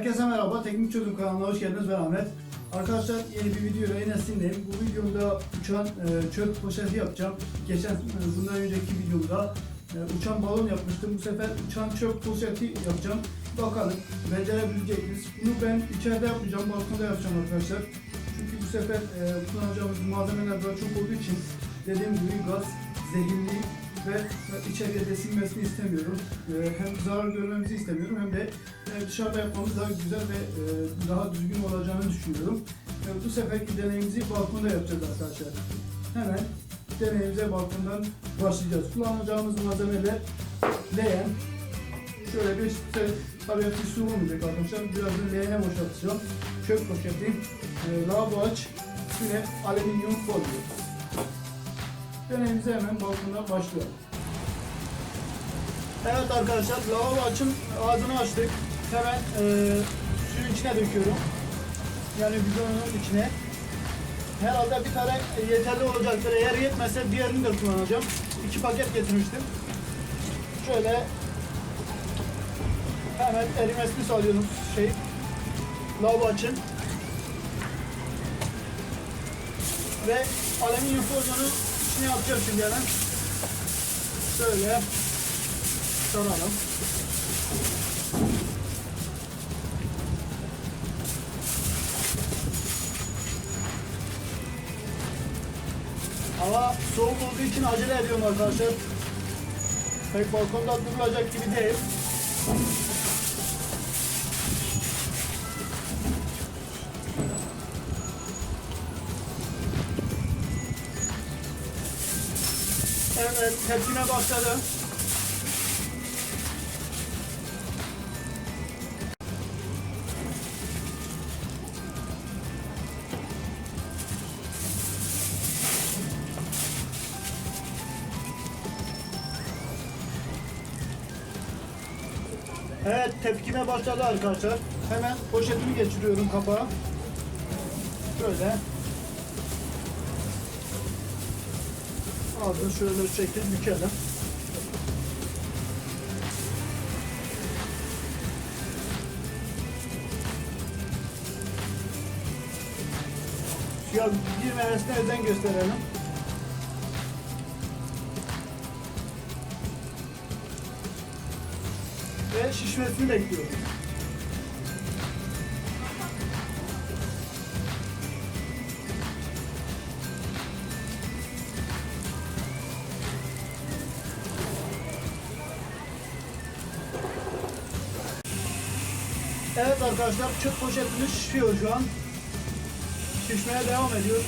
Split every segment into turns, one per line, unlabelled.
Herkese merhaba, Teknik Çözüm kanalına hoş geldiniz. Ben Ahmet. Arkadaşlar yeni bir video ile yine sizinleyim. Bu videomda uçan e, çöp poşeti yapacağım. Geçen, e, bundan önceki videomda e, uçan balon yapmıştım. Bu sefer uçan çöp poşeti yapacağım. Bakalım becerebilecek miyiz? Bunu ben içeride yapmayacağım, balkonda yapacağım arkadaşlar. Çünkü bu sefer e, kullanacağımız malzemeler daha çok olduğu için dediğim gibi gaz, zehirli ve içeriye de sinmesini istemiyorum. E, hem zarar görmemizi istemiyorum hem de dışarıda yapmamız daha güzel ve e, daha düzgün olacağını düşünüyorum. Bu seferki deneyimizi balkonda yapacağız arkadaşlar. Hemen deneyimize balkondan başlayacağız. Kullanacağımız malzemeler leğen. Şöyle bir işte tabii hepsi su olmayacak arkadaşlar. Birazdan leğene boşaltacağım. Çöp poşeti, e, lavabo aç ve alüminyum folyo. Deneyimize hemen balkondan başlayalım. Evet arkadaşlar lavabo açın ağzını açtık. Hemen e, suyun içine döküyorum. Yani bidonun içine. Herhalde bir tane yeterli olacaktır. Eğer yetmezse diğerini de kullanacağım. İki paket getirmiştim. Şöyle hemen erimesini sağlıyorum şey lavabo açın. Ve alüminyum folyonun içine yapacağım şimdi hemen. Şöyle saralım. Hava soğuk olduğu için acele ediyorum arkadaşlar. Pek balkonda durulacak gibi değil. Evet, tepkine başladı. Evet, tepkime başladı arkadaşlar. Hemen poşetimi geçiriyorum kapağa. Şöyle. Ağzını şöyle şekil bükelim. Ya girmemesine özen gösterelim. Ve şişmesini bekliyorum. Evet arkadaşlar çöp poşetimiz şişiyor şu an. Şişmeye devam ediyor.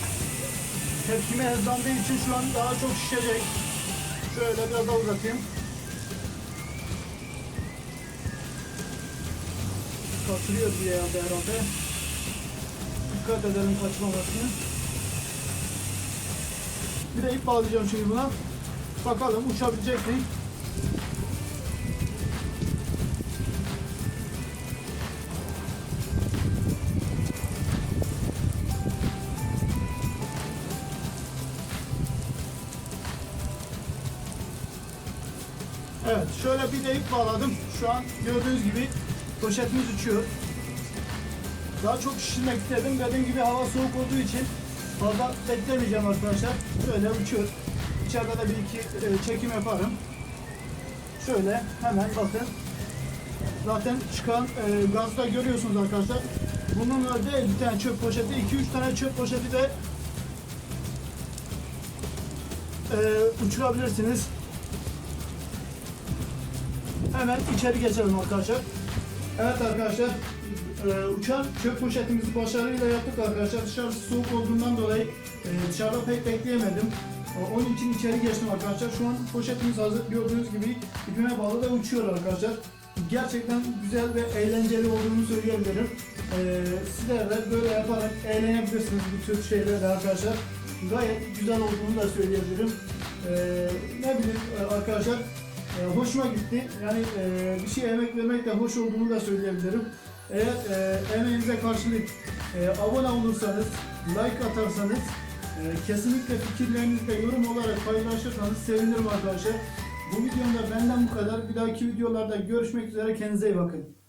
Tepkime hızlandığı için şu an daha çok şişecek. Şöyle biraz daha uzatayım. Kaçırıyor bir yanda herhalde. Dikkat edelim kaçmamasını. Bir de ip bağlayacağım şimdi buna. Bakalım uçabilecek mi? Evet, şöyle bir de ip bağladım. Şu an gördüğünüz gibi poşetimiz uçuyor. Daha çok şişirmek istedim. Dediğim gibi hava soğuk olduğu için fazla beklemeyeceğim arkadaşlar. Şöyle uçuyor. İçeride de bir iki e, çekim yaparım. Şöyle hemen bakın. Zaten çıkan e, gazda görüyorsunuz arkadaşlar. Bununla değil bir tane çöp poşeti, 2-3 tane çöp poşeti de e, uçurabilirsiniz. Hemen içeri geçelim arkadaşlar. Evet arkadaşlar, e, uçan çöp poşetimizi başarıyla yaptık arkadaşlar. Dışarısı soğuk olduğundan dolayı e, dışarıda pek bekleyemedim. E, onun için içeri geçtim arkadaşlar. Şu an poşetimiz hazır. Gördüğünüz gibi ipime bağlı ve uçuyor arkadaşlar. Gerçekten güzel ve eğlenceli olduğunu söyleyebilirim. E, sizler de böyle yaparak eğlenebilirsiniz bu tür şeylerle arkadaşlar. Gayet güzel olduğunu da söyleyebilirim. E, ne bileyim e, arkadaşlar, e, hoşuma gitti. Yani e, bir şey emek vermek de hoş olduğunu da söyleyebilirim. Eğer e, emeğinize karşılık e, abone olursanız, like atarsanız, e, kesinlikle fikirlerinizi de yorum olarak paylaşırsanız sevinirim arkadaşlar. Bu videomda benden bu kadar. Bir dahaki videolarda görüşmek üzere. Kendinize iyi bakın.